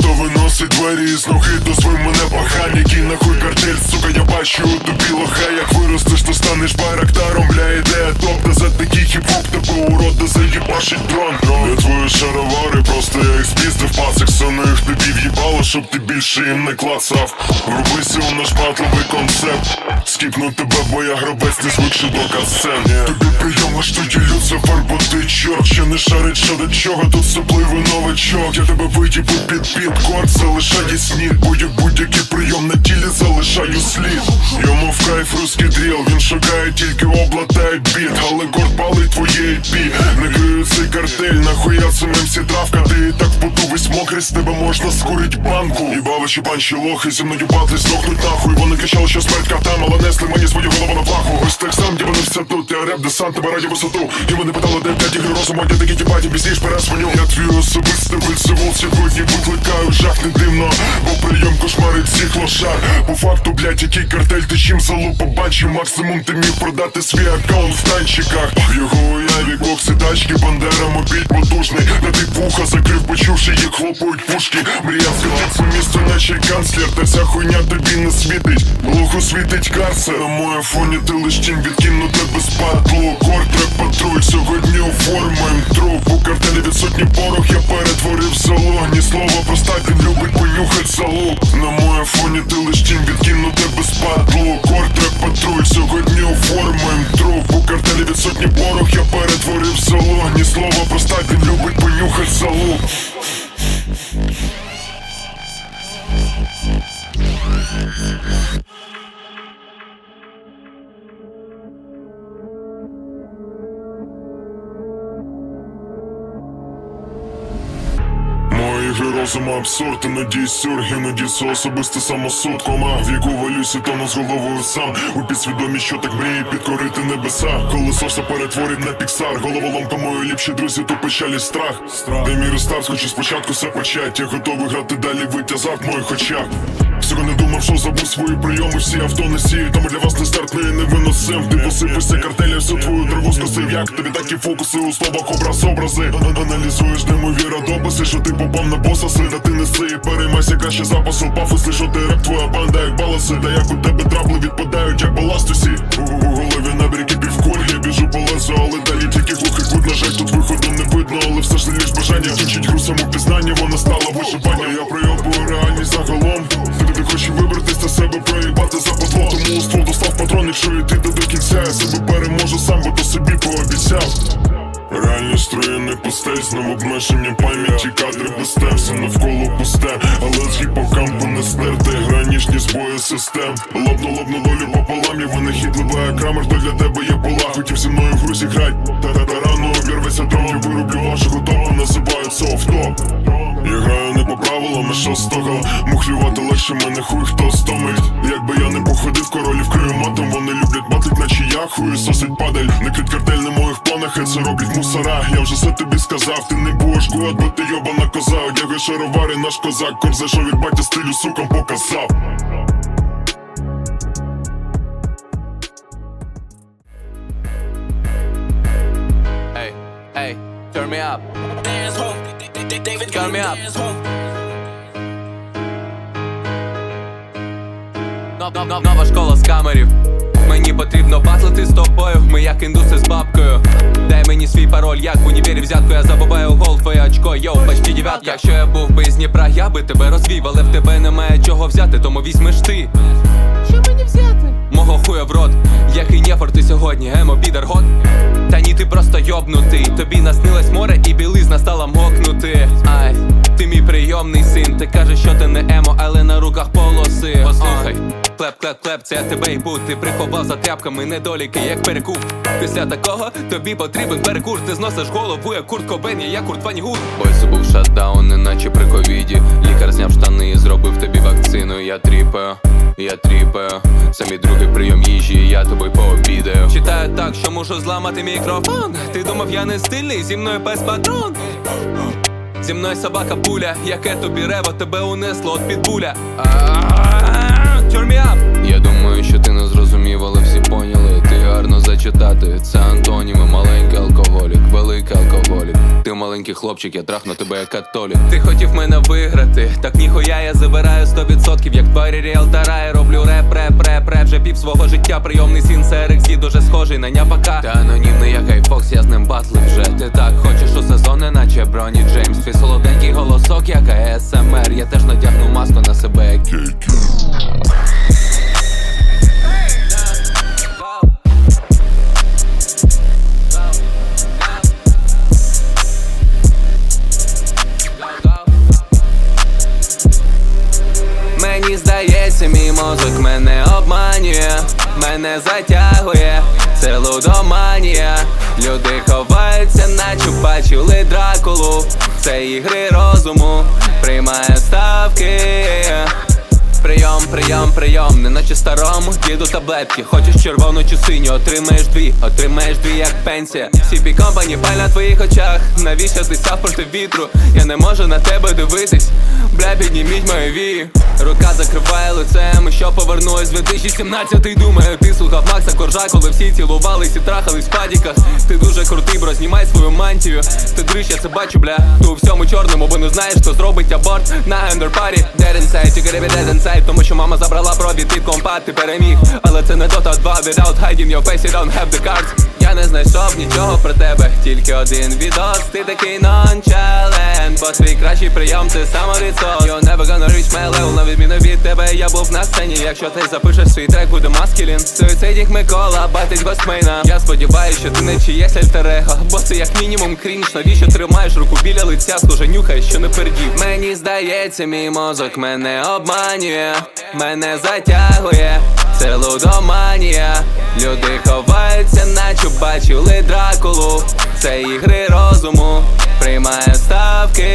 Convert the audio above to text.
виносить двері із ноги, дозволь мене пахань, який нахуй картель, сука, я бачу у тобі лоха, як виростеш, то станеш байрактаром, бля, ідея топ, да за такий хіп-хоп тебе урод, да заїбашить дрон. Я твої шаровари, просто я їх спіздив пасик, сону їх тобі в'їбало, щоб ти більше їм не клацав. Врубися у наш батловий концепт. Скіпну тебе, бо я гробець, не звикши до касцен. Тобі прийомо, що ділються фарбу ти чорт ще не шарить, що до чого, тут супливий новачок. Я тебе виїбу під підкорд, залишаю снід Будь будь-який прийом на тілі залишаю слід. Йому в кайф русський дріл, він шукає тільки облатає біт. Але горд палить твоє пі. Не цей картель, нахуя самим сі травка І з тебе можна скурить банку. Їбавичі банші лохи, зі мною бати. Здохнуть нахуй Вони кричали, що смерть картам, але несли мені свою голову на плаху Ось так сам, де вони все тут, я реп, десант, тебе раді висоту. І вони питали, де п'ять ігри розуму, я такі тіпаті, пізніш перезвоню Я твій особистий вильцевол сьогодні викликаю жах не дивно. Бо прийом кошмарить всіх лошар. По факту, блять, який картель, ти чим залу побачив? Максимум ти міг продати свій аккаунт в танчиках. В його уяві бокси, тачки, бандера, мобіль потужний. На ти вуха закрив, почувши, як хлопають пушки. Мріяв скрутить по місту, наче канцлер. Та ця хуйня тобі не світить Глухо світить карцер. На моєму фоні ти лиш тінь відкинуте без падлу Кортрак патруль, сьогодні оформуєм труп У картелі відсутні порох, я перетворив село Ні слова проста, він любить понюхать залу На моєму фоні ти лиш тінь відкинуте без падлу Кортрак патруль, сьогодні оформуєм труп У картелі відсутні порох, Мої гри розуму абсурд, іноді сюрг, іноді це особистий самосуд Кома віку валюся, тону з головою сам. У підсвідомі, що так мріє підкорити небеса. Коли соса перетворить на піксар Головоломка мої ліпші друзі, то печалі страх. Де мій рестарт, хочу спочатку все почать. Я готовий грати далі, витязав моїх очах Всього не думав, що забув свої прийоми, всі авто не сію, тому для вас не стартний не виносив Ти посипишся картеля, всю твою траву скосив. Як тобі такі фокуси у словах образ образи? Ан- Аналізуєш немовіра дописи, що ти попав на боса сида Ти неси. І переймайся краще запасу Пафоси, що ти реп, твоя банда, як баласи. Та як у тебе трабли відпадають, як баласт усі У, голові набір кипів куль, я біжу по лесу, але далі тільки глухий кут жаль, тут виходу не видно, але все ж не лиш бажання Кінчить гру самопізнання, вона стала вишивання якщо йти до до кінця Я себе переможу сам, бо то собі пообіцяв Реальність струєний пустель, знову обмеження пам'яті, кадри без тем, все навколо пусте, але з гіпокампу не стерти, гра ніжні збої систем. Лобну лобну долю пополам, я винахідливий як крамер, то для тебе є була. Хотів зі мною в гру зіграть, та та рано обірветься дрон, я вироблю вашого топу, називають це офтоп. Я граю не по правилам, а що з того Мухлювати легше мене хуй хто стомить. Якби я не походив, королів крию матом Вони люблять батить, наче я хую сосить падаль. Накрит картель на моїх планах, і це роблять мусора. Я вже все тобі сказав, ти не будеш год, бо ти йобана коза. Одягай шаровари, наш козак Кор зайшов від батя стилю, сукам показав. Hey, hey, turn me up. Dance home. David Turn me up. Нова школа з камерів. Мені потрібно батлити з тобою. Ми як індуси з бабкою. Дай мені свій пароль, як в універі взятку. Я забуваю гол, твоє очко, йоу, почти дев'ятка. Якщо я був би з Дніпра, я би тебе розвів, але в тебе немає чого взяти, тому візьмеш ти. Що мені взяти? Мого хуя в рот, який нефор ти сьогодні, емо підер гот. Та ні, ти просто йобнутий. Тобі наснилось море і білизна стала мокнути. Ай, ти мій прийомний син. Ти кажеш, що ти не емо, але на руках полоси. Послухай, клеп, клеп, клеп, це я тебе й будь. Ти приховав за тряпками недоліки, як перекуп. Після такого тобі потрібен перекур. Ти зносиш голову, як Курт Кобен, я Курт Ван Гуд. Бойсу був шатдаун, неначе при ковіді. Лікар зняв штани і зробив тобі вакцину. Я тріпаю, я тріпаю. Це мій другий прийом їжі, я тобою пообідаю. Читаю так, що можу зламати мікрофон. Ти думав, я не стильний, зі мною пес патрон. Зі мною собака пуля, яке тобі рево, тебе унесло от підбуля. Turn Я думаю, що ти не зрозумів, але всі поняли. Ти гарно зачитати. Це антоніми, маленький алкоголік, великий алкоголік. Ти маленький хлопчик, я трахну тебе як католік. Ти хотів мене виграти, так ніхуя я забираю 100% Як тварі ріалтара, я роблю реп, реп, реп, реп Вже пів свого життя, прийомний син CRXD дуже схожий на няпака Та анонімний як айфокс, я з ним батли вже Ти так хочеш у сезони, наче Броні Джеймс Твій солоденький голосок, як АСМР Я теж натягну маску на себе, як Мені здається, мій мозок мене обманює, мене затягує, це лудоманія. Люди ховаються, наче бачили дракулу. Це ігри розуму, приймає ставки. Прийом, прийом, прийом, не наче старому діду таблетки. Хочеш червону чи синю, отримаєш дві, отримаєш дві, як пенсія. CP Company, паль на твоїх очах. Навіщо ти сяв проти вітру? Я не можу на тебе дивитись. Бля, підніміть мої вії. Рука закриває лице, ми що повернулись 2017 Думаю, ти слухав Макса Коржа, коли всі цілувались і трахались в падіках. Ти дуже крутий, бро, знімай свою мантію. Ти дрищ, я це бачу, бля. Ти у всьому чорному, бо не знаєш, хто зробить аборт на ендерпарі. Dead inside, you gotta dead inside Тому що мама забрала провід від компа, ти переміг. Але це не Dota 2, without hiding your face, you don't have the cards. Я не знайшов нічого про тебе, тільки один відос, ти такий нончалент Бо твій кращий прийом це самовідсос You're never gonna reach my level, на відміну від тебе я був на сцені. Якщо ти запишеш свій трек, буде маскілін. Суїцидік Микола, батить гостмейна. Я сподіваюсь, що ти не чиєсь альтерего. Бо це як мінімум крінж, навіщо тримаєш руку біля лиця, схоже нюхаєш, що не пердів. Мені здається, мій мозок мене обманює, мене затягує це лудоманія, люди ховаються, наче бачили дракулу. Це ігри розуму, приймає ставки.